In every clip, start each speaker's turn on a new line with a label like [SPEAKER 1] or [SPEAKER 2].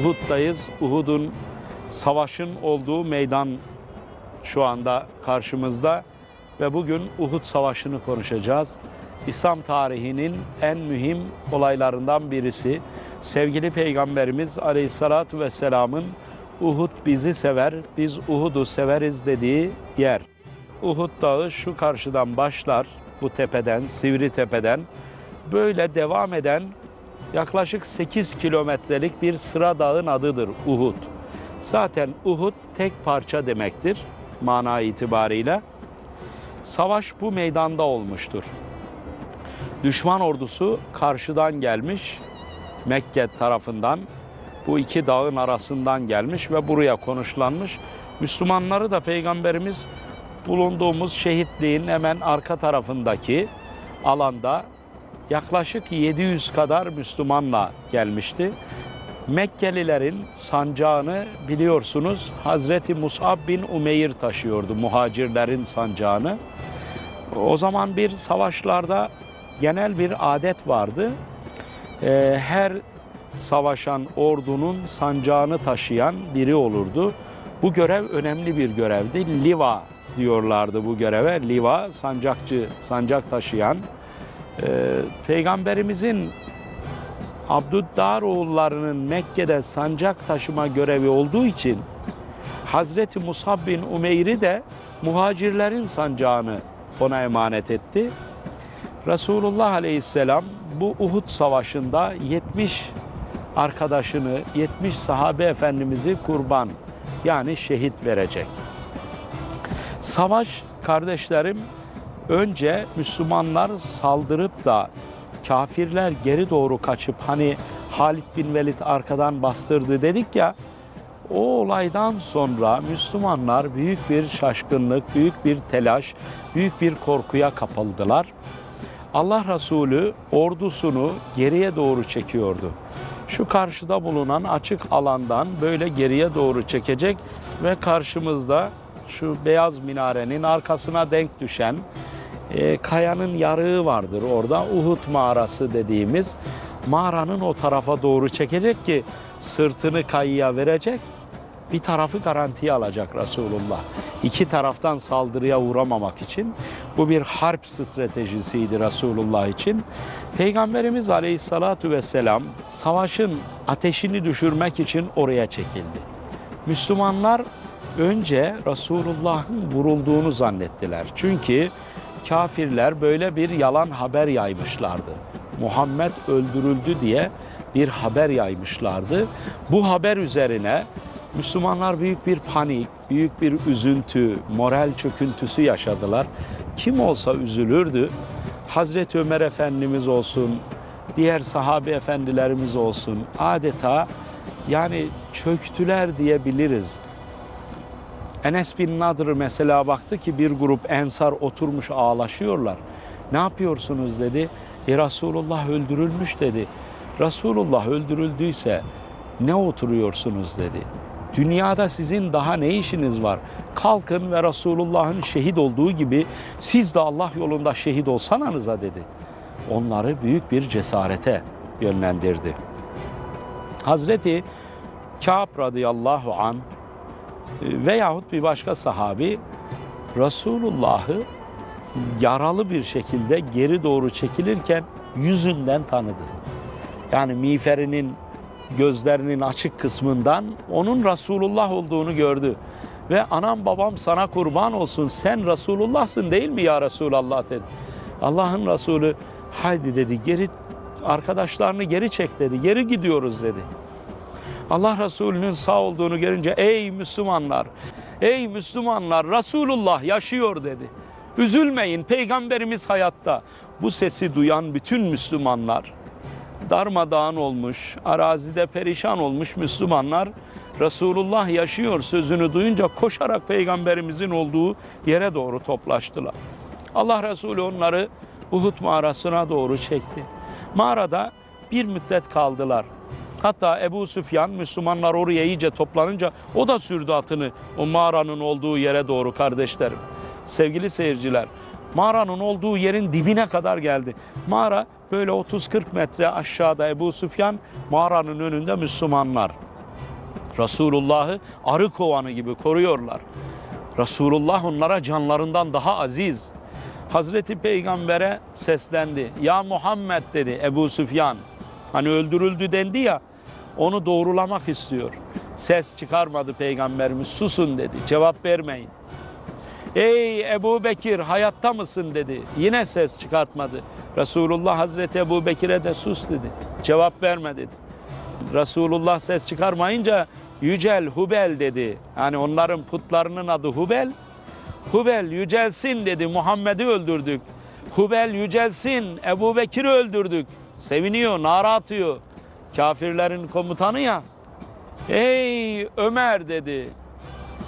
[SPEAKER 1] Uhud'dayız. Uhud'un savaşın olduğu meydan şu anda karşımızda ve bugün Uhud Savaşı'nı konuşacağız. İslam tarihinin en mühim olaylarından birisi. Sevgili Peygamberimiz Aleyhisselatü Vesselam'ın Uhud bizi sever, biz Uhud'u severiz dediği yer. Uhud Dağı şu karşıdan başlar, bu tepeden, Sivri Tepe'den böyle devam eden yaklaşık 8 kilometrelik bir sıra dağın adıdır Uhud. Zaten Uhud tek parça demektir mana itibariyle. Savaş bu meydanda olmuştur. Düşman ordusu karşıdan gelmiş, Mekke tarafından bu iki dağın arasından gelmiş ve buraya konuşlanmış. Müslümanları da Peygamberimiz bulunduğumuz şehitliğin hemen arka tarafındaki alanda yaklaşık 700 kadar Müslümanla gelmişti. Mekkelilerin sancağını biliyorsunuz Hazreti Mus'ab bin Umeyr taşıyordu muhacirlerin sancağını. O zaman bir savaşlarda genel bir adet vardı. Ee, her savaşan ordunun sancağını taşıyan biri olurdu. Bu görev önemli bir görevdi. Liva diyorlardı bu göreve. Liva sancakçı, sancak taşıyan. Ee, Peygamberimizin Abdüddar oğullarının Mekke'de sancak taşıma görevi olduğu için Hazreti Musab bin Umeyr'i de muhacirlerin sancağını ona emanet etti. Resulullah Aleyhisselam bu Uhud Savaşı'nda 70 arkadaşını, 70 sahabe efendimizi kurban yani şehit verecek. Savaş kardeşlerim önce Müslümanlar saldırıp da kafirler geri doğru kaçıp hani Halid bin Velid arkadan bastırdı dedik ya o olaydan sonra Müslümanlar büyük bir şaşkınlık, büyük bir telaş, büyük bir korkuya kapıldılar. Allah Resulü ordusunu geriye doğru çekiyordu. Şu karşıda bulunan açık alandan böyle geriye doğru çekecek ve karşımızda şu beyaz minarenin arkasına denk düşen e, kayanın yarığı vardır orada. Uhud mağarası dediğimiz mağaranın o tarafa doğru çekecek ki sırtını kayıya verecek. Bir tarafı garantiye alacak Resulullah. İki taraftan saldırıya uğramamak için bu bir harp stratejisiydi Resulullah için. Peygamberimiz Aleyhissalatu vesselam savaşın ateşini düşürmek için oraya çekildi. Müslümanlar önce Resulullah'ın vurulduğunu zannettiler. Çünkü kafirler böyle bir yalan haber yaymışlardı. Muhammed öldürüldü diye bir haber yaymışlardı. Bu haber üzerine Müslümanlar büyük bir panik, büyük bir üzüntü, moral çöküntüsü yaşadılar. Kim olsa üzülürdü. Hazreti Ömer Efendimiz olsun, diğer sahabe efendilerimiz olsun adeta yani çöktüler diyebiliriz. Enes bin Nadr mesela baktı ki bir grup ensar oturmuş ağlaşıyorlar. Ne yapıyorsunuz dedi. E Resulullah öldürülmüş dedi. Resulullah öldürüldüyse ne oturuyorsunuz dedi. Dünyada sizin daha ne işiniz var? Kalkın ve Resulullah'ın şehit olduğu gibi siz de Allah yolunda şehit olsananıza dedi. Onları büyük bir cesarete yönlendirdi. Hazreti Kâb radıyallahu an veyahut bir başka sahabi Resulullah'ı yaralı bir şekilde geri doğru çekilirken yüzünden tanıdı. Yani miğferinin gözlerinin açık kısmından onun Resulullah olduğunu gördü. Ve anam babam sana kurban olsun sen Resulullah'sın değil mi ya Resulallah dedi. Allah'ın Resulü haydi dedi geri arkadaşlarını geri çek dedi. Geri gidiyoruz dedi. Allah Resulü'nün sağ olduğunu görünce ey Müslümanlar, ey Müslümanlar Resulullah yaşıyor dedi. Üzülmeyin peygamberimiz hayatta. Bu sesi duyan bütün Müslümanlar darmadağın olmuş, arazide perişan olmuş Müslümanlar Resulullah yaşıyor sözünü duyunca koşarak peygamberimizin olduğu yere doğru toplaştılar. Allah Resulü onları Uhud mağarasına doğru çekti. Mağarada bir müddet kaldılar. Hatta Ebu Süfyan Müslümanlar oraya iyice toplanınca o da sürdü atını o mağaranın olduğu yere doğru kardeşlerim. Sevgili seyirciler, mağaranın olduğu yerin dibine kadar geldi. Mağara böyle 30-40 metre aşağıda Ebu Süfyan, mağaranın önünde Müslümanlar. Resulullah'ı arı kovanı gibi koruyorlar. Resulullah onlara canlarından daha aziz. Hazreti Peygamber'e seslendi. Ya Muhammed dedi Ebu Süfyan. Hani öldürüldü dendi ya onu doğrulamak istiyor. Ses çıkarmadı Peygamberimiz susun dedi cevap vermeyin. Ey Ebu Bekir hayatta mısın dedi. Yine ses çıkartmadı. Resulullah Hazreti Ebu Bekir'e de sus dedi. Cevap verme dedi. Resulullah ses çıkarmayınca Yücel Hubel dedi. Yani onların putlarının adı Hubel. Hubel yücelsin dedi. Muhammed'i öldürdük. Hubel yücelsin. Ebu Bekir'i öldürdük. Seviniyor, nara atıyor. Kafirlerin komutanı ya. Ey Ömer dedi.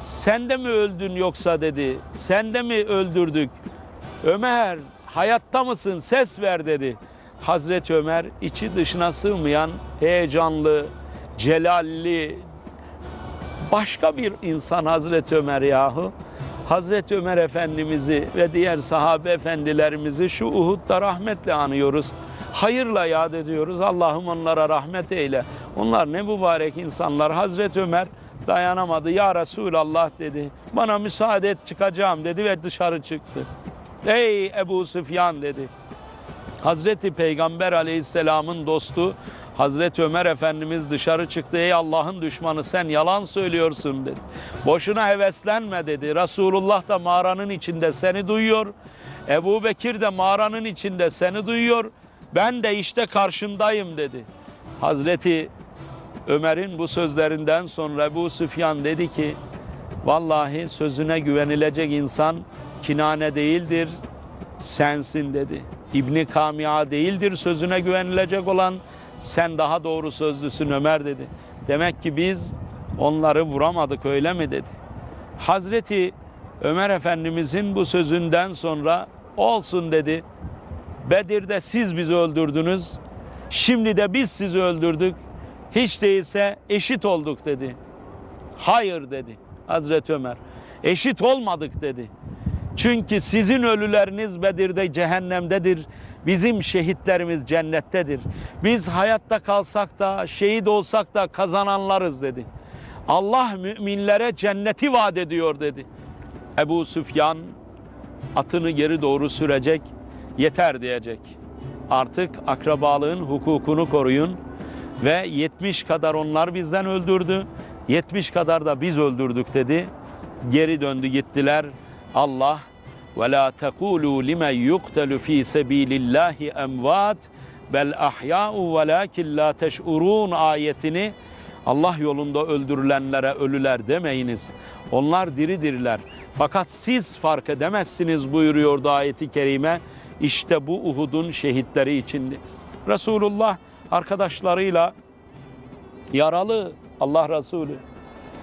[SPEAKER 1] Sen de mi öldün yoksa dedi. Sen de mi öldürdük? Ömer hayatta mısın? Ses ver dedi. Hazreti Ömer içi dışına sığmayan heyecanlı, celalli, başka bir insan Hazreti Ömer yahu. Hazreti Ömer Efendimiz'i ve diğer sahabe efendilerimizi şu Uhud'da rahmetle anıyoruz. Hayırla yad ediyoruz. Allah'ım onlara rahmet eyle. Onlar ne mübarek insanlar. Hazreti Ömer dayanamadı. Ya Resulallah dedi. Bana müsaade et çıkacağım dedi ve dışarı çıktı. Ey Ebu Süfyan dedi. Hazreti Peygamber aleyhisselamın dostu Hazreti Ömer Efendimiz dışarı çıktı. Ey Allah'ın düşmanı sen yalan söylüyorsun dedi. Boşuna heveslenme dedi. Resulullah da mağaranın içinde seni duyuyor. Ebu Bekir de mağaranın içinde seni duyuyor. Ben de işte karşındayım dedi. Hazreti Ömer'in bu sözlerinden sonra Ebu Süfyan dedi ki Vallahi sözüne güvenilecek insan kinane değildir, sensin dedi. İbni Kamia değildir sözüne güvenilecek olan sen daha doğru sözlüsün Ömer dedi. Demek ki biz onları vuramadık öyle mi dedi. Hazreti Ömer Efendimizin bu sözünden sonra olsun dedi. Bedir'de siz bizi öldürdünüz. Şimdi de biz sizi öldürdük. Hiç değilse eşit olduk dedi. Hayır dedi Hazreti Ömer. Eşit olmadık dedi. Çünkü sizin ölüleriniz Bedir'de cehennemdedir. Bizim şehitlerimiz cennettedir. Biz hayatta kalsak da şehit olsak da kazananlarız dedi. Allah müminlere cenneti vaat ediyor dedi. Ebu Süfyan atını geri doğru sürecek, yeter diyecek. Artık akrabalığın hukukunu koruyun ve 70 kadar onlar bizden öldürdü. 70 kadar da biz öldürdük dedi. Geri döndü gittiler. Allah ve la tekulu limen yuqtalu fi sabilillahi emvat bel ahya'u velakin la teş'urun ayetini Allah yolunda öldürülenlere ölüler demeyiniz. Onlar diridirler. Fakat siz fark edemezsiniz buyuruyordu ayeti kerime. İşte bu Uhud'un şehitleri içindi. Resulullah arkadaşlarıyla yaralı Allah Resulü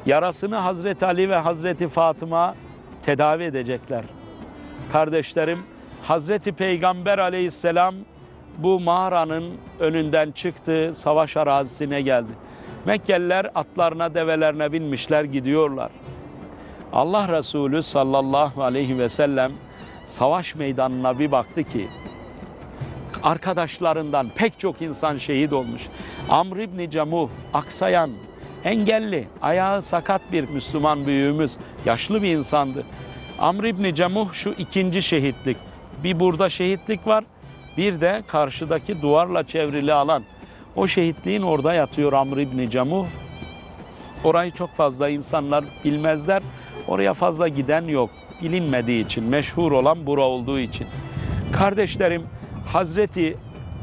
[SPEAKER 1] yarasını Hazreti Ali ve Hazreti Fatıma tedavi edecekler. Kardeşlerim Hazreti Peygamber aleyhisselam bu mağaranın önünden çıktı, savaş arazisine geldi. Mekkeliler atlarına, develerine binmişler, gidiyorlar. Allah Resulü sallallahu aleyhi ve sellem savaş meydanına bir baktı ki arkadaşlarından pek çok insan şehit olmuş. Amr İbni Camuh, aksayan, engelli, ayağı sakat bir Müslüman büyüğümüz, yaşlı bir insandı. Amr İbni Camuh şu ikinci şehitlik. Bir burada şehitlik var, bir de karşıdaki duvarla çevrili alan. O şehitliğin orada yatıyor Amr İbni Camuh. Orayı çok fazla insanlar bilmezler. Oraya fazla giden yok. Bilinmediği için, meşhur olan bura olduğu için. Kardeşlerim, Hazreti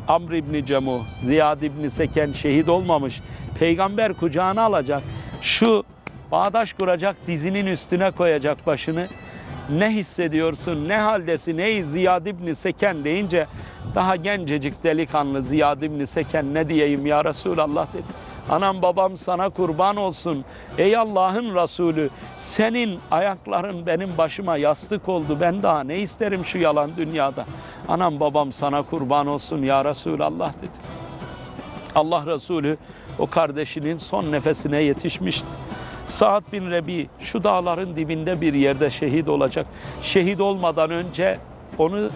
[SPEAKER 1] Amr İbni Camuh, Ziyad İbni Seken şehit olmamış. Peygamber kucağına alacak. Şu bağdaş kuracak, dizinin üstüne koyacak başını. Ne hissediyorsun, ne haldesin ey Ziyad İbni Seken deyince daha gencecik delikanlı Ziyad İbni Seken ne diyeyim ya Resulallah dedi. Anam babam sana kurban olsun. Ey Allah'ın Resulü senin ayakların benim başıma yastık oldu. Ben daha ne isterim şu yalan dünyada. Anam babam sana kurban olsun ya Resulallah dedi. Allah Resulü o kardeşinin son nefesine yetişmişti. Saad bin Rebi şu dağların dibinde bir yerde şehit olacak. Şehit olmadan önce onu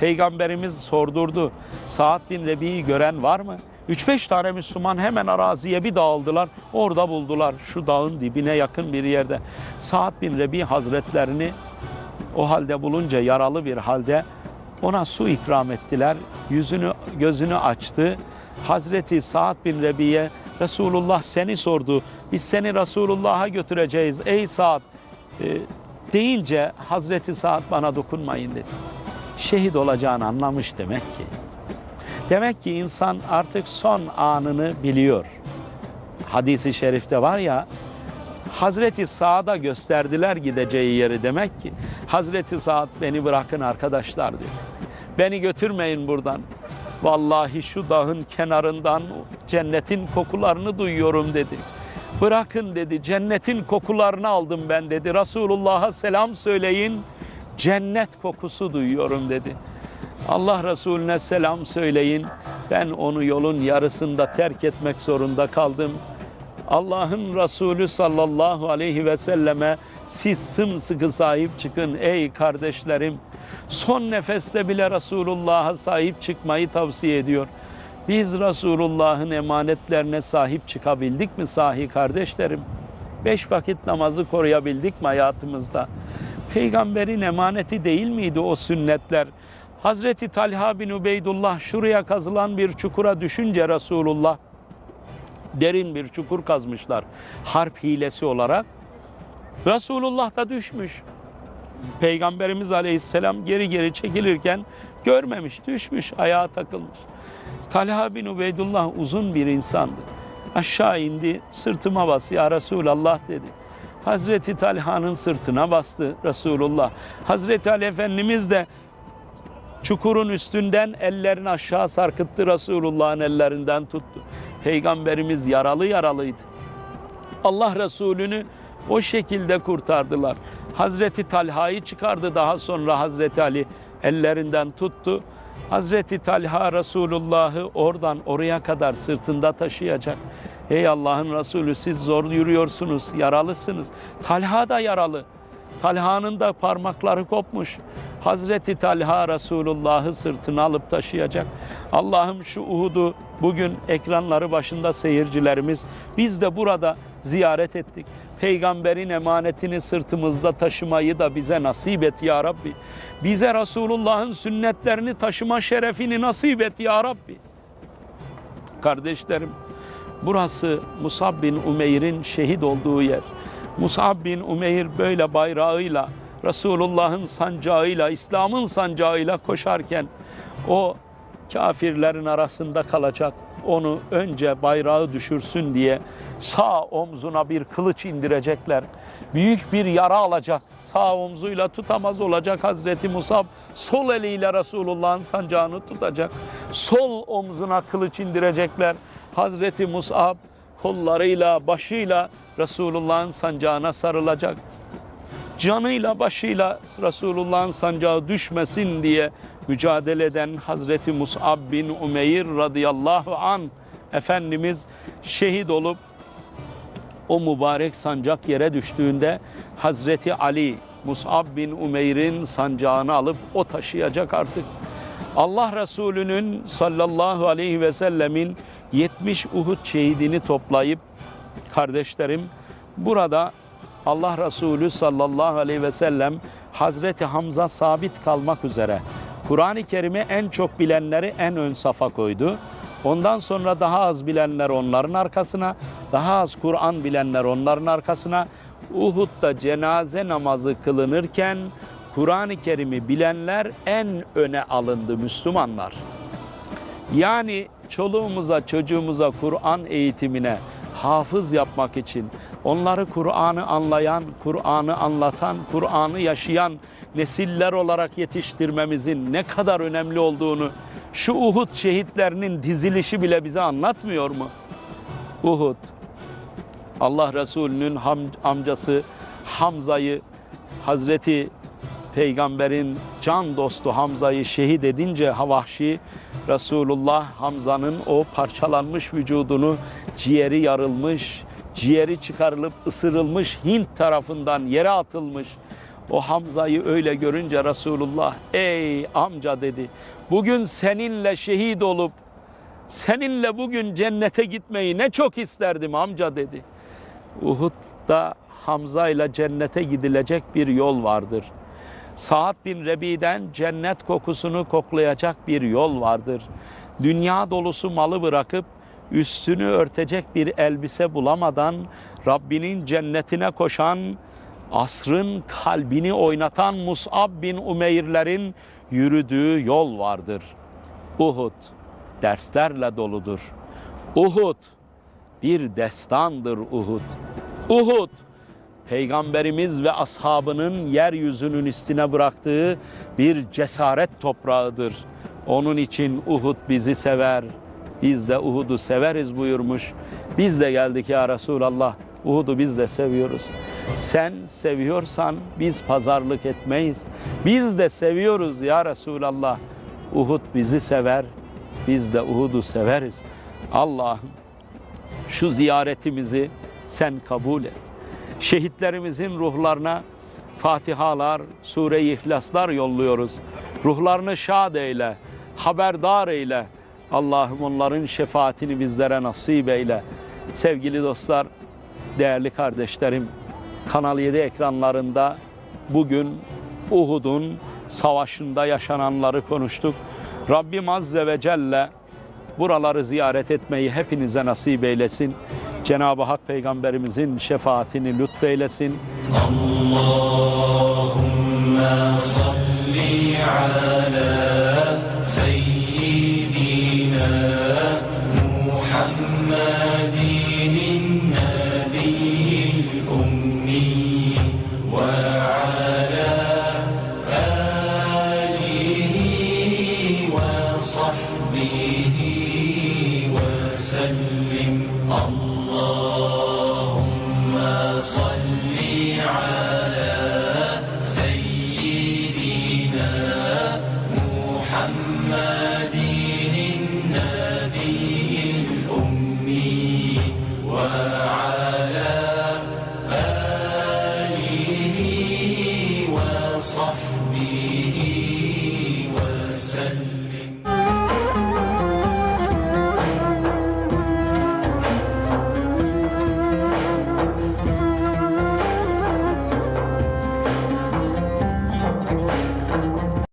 [SPEAKER 1] Peygamberimiz sordurdu. Saad bin Rebi'yi gören var mı? 3-5 tane Müslüman hemen araziye bir dağıldılar. Orada buldular şu dağın dibine yakın bir yerde. Saad bin Rebi Hazretlerini o halde bulunca yaralı bir halde ona su ikram ettiler. Yüzünü gözünü açtı. Hazreti Saad bin Rebi'ye Resulullah seni sordu. Biz seni Resulullah'a götüreceğiz ey Saad. E, deyince Hazreti Saad bana dokunmayın dedi. Şehit olacağını anlamış demek ki. Demek ki insan artık son anını biliyor. Hadisi şerifte var ya Hazreti Saad'a gösterdiler gideceği yeri demek ki. Hazreti Saad beni bırakın arkadaşlar dedi. Beni götürmeyin buradan. Vallahi şu dağın kenarından cennetin kokularını duyuyorum dedi. Bırakın dedi cennetin kokularını aldım ben dedi. Resulullah'a selam söyleyin cennet kokusu duyuyorum dedi. Allah Resulüne selam söyleyin. Ben onu yolun yarısında terk etmek zorunda kaldım. Allah'ın Resulü sallallahu aleyhi ve selleme siz sımsıkı sahip çıkın ey kardeşlerim. Son nefeste bile Resulullah'a sahip çıkmayı tavsiye ediyor. Biz Resulullah'ın emanetlerine sahip çıkabildik mi sahi kardeşlerim? Beş vakit namazı koruyabildik mi hayatımızda? Peygamberin emaneti değil miydi o sünnetler? Hazreti Talha bin Ubeydullah şuraya kazılan bir çukura düşünce Resulullah derin bir çukur kazmışlar harp hilesi olarak. Resulullah da düşmüş. Peygamberimiz Aleyhisselam geri geri çekilirken görmemiş, düşmüş, ayağa takılmış. Talha bin Ubeydullah uzun bir insandı. Aşağı indi, sırtıma bas ya Resulallah dedi. Hazreti Talha'nın sırtına bastı Resulullah. Hazreti Ali Efendimiz de çukurun üstünden ellerini aşağı sarkıttı Resulullah'ın ellerinden tuttu. Peygamberimiz yaralı yaralıydı. Allah Resulü'nü o şekilde kurtardılar. Hazreti Talha'yı çıkardı daha sonra Hazreti Ali ellerinden tuttu. Hazreti Talha Resulullah'ı oradan oraya kadar sırtında taşıyacak. Ey Allah'ın Resulü siz zor yürüyorsunuz, yaralısınız. Talha da yaralı. Talha'nın da parmakları kopmuş. Hazreti Talha Resulullah'ı sırtına alıp taşıyacak. Allah'ım şu Uhud'u bugün ekranları başında seyircilerimiz biz de burada ziyaret ettik. Peygamberin emanetini sırtımızda taşımayı da bize nasip et ya Rabbi. Bize Resulullah'ın sünnetlerini taşıma şerefini nasip et ya Rabbi. Kardeşlerim, burası Musab bin Umeyr'in şehit olduğu yer. Musab bin Umeyr böyle bayrağıyla, Resulullah'ın sancağıyla, İslam'ın sancağıyla koşarken o kafirlerin arasında kalacak. Onu önce bayrağı düşürsün diye sağ omzuna bir kılıç indirecekler. Büyük bir yara alacak. Sağ omzuyla tutamaz olacak Hazreti Musab. Sol eliyle Resulullah'ın sancağını tutacak. Sol omzuna kılıç indirecekler. Hazreti Musab kollarıyla, başıyla Resulullah'ın sancağına sarılacak. Canıyla, başıyla Resulullah'ın sancağı düşmesin diye mücadele eden Hazreti Mus'ab bin Umeyr radıyallahu an Efendimiz şehit olup o mübarek sancak yere düştüğünde Hazreti Ali Mus'ab bin Umeyr'in sancağını alıp o taşıyacak artık. Allah Resulü'nün sallallahu aleyhi ve sellemin 70 Uhud şehidini toplayıp kardeşlerim burada Allah Resulü sallallahu aleyhi ve sellem Hazreti Hamza sabit kalmak üzere Kur'an-ı Kerim'i en çok bilenleri en ön safa koydu. Ondan sonra daha az bilenler onların arkasına, daha az Kur'an bilenler onların arkasına. Uhud'da cenaze namazı kılınırken Kur'an-ı Kerim'i bilenler en öne alındı Müslümanlar. Yani çoluğumuza, çocuğumuza Kur'an eğitimine hafız yapmak için onları Kur'an'ı anlayan, Kur'an'ı anlatan, Kur'an'ı yaşayan nesiller olarak yetiştirmemizin ne kadar önemli olduğunu şu Uhud şehitlerinin dizilişi bile bize anlatmıyor mu? Uhud. Allah Resulü'nün amcası Hamza'yı Hazreti Peygamber'in can dostu Hamza'yı şehit edince Havahşi Resulullah Hamza'nın o parçalanmış vücudunu ciğeri yarılmış, ciğeri çıkarılıp ısırılmış Hint tarafından yere atılmış. O Hamza'yı öyle görünce Resulullah ey amca dedi. Bugün seninle şehit olup seninle bugün cennete gitmeyi ne çok isterdim amca dedi. Uhud'da Hamza ile cennete gidilecek bir yol vardır. Saat bin Rebi'den cennet kokusunu koklayacak bir yol vardır. Dünya dolusu malı bırakıp üstünü örtecek bir elbise bulamadan Rabbinin cennetine koşan, asrın kalbini oynatan Mus'ab bin Umeyr'lerin yürüdüğü yol vardır. Uhud derslerle doludur. Uhud bir destandır Uhud. Uhud Peygamberimiz ve ashabının yeryüzünün üstüne bıraktığı bir cesaret toprağıdır. Onun için Uhud bizi sever. Biz de Uhud'u severiz buyurmuş. Biz de geldik ya Resulallah. Uhud'u biz de seviyoruz. Sen seviyorsan biz pazarlık etmeyiz. Biz de seviyoruz ya Resulallah. Uhud bizi sever. Biz de Uhud'u severiz. Allah'ım şu ziyaretimizi sen kabul et. Şehitlerimizin ruhlarına Fatihalar, Sure-i İhlaslar yolluyoruz. Ruhlarını şad eyle, haberdar eyle. Allah'ım onların şefaatini bizlere nasip eyle. Sevgili dostlar, değerli kardeşlerim, Kanal 7 ekranlarında bugün Uhud'un savaşında yaşananları konuştuk. Rabbim Azze ve Celle buraları ziyaret etmeyi hepinize nasip eylesin. Cenab-ı Hak Peygamberimizin şefaatini lütfeylesin.
[SPEAKER 2] Allahümme salli ala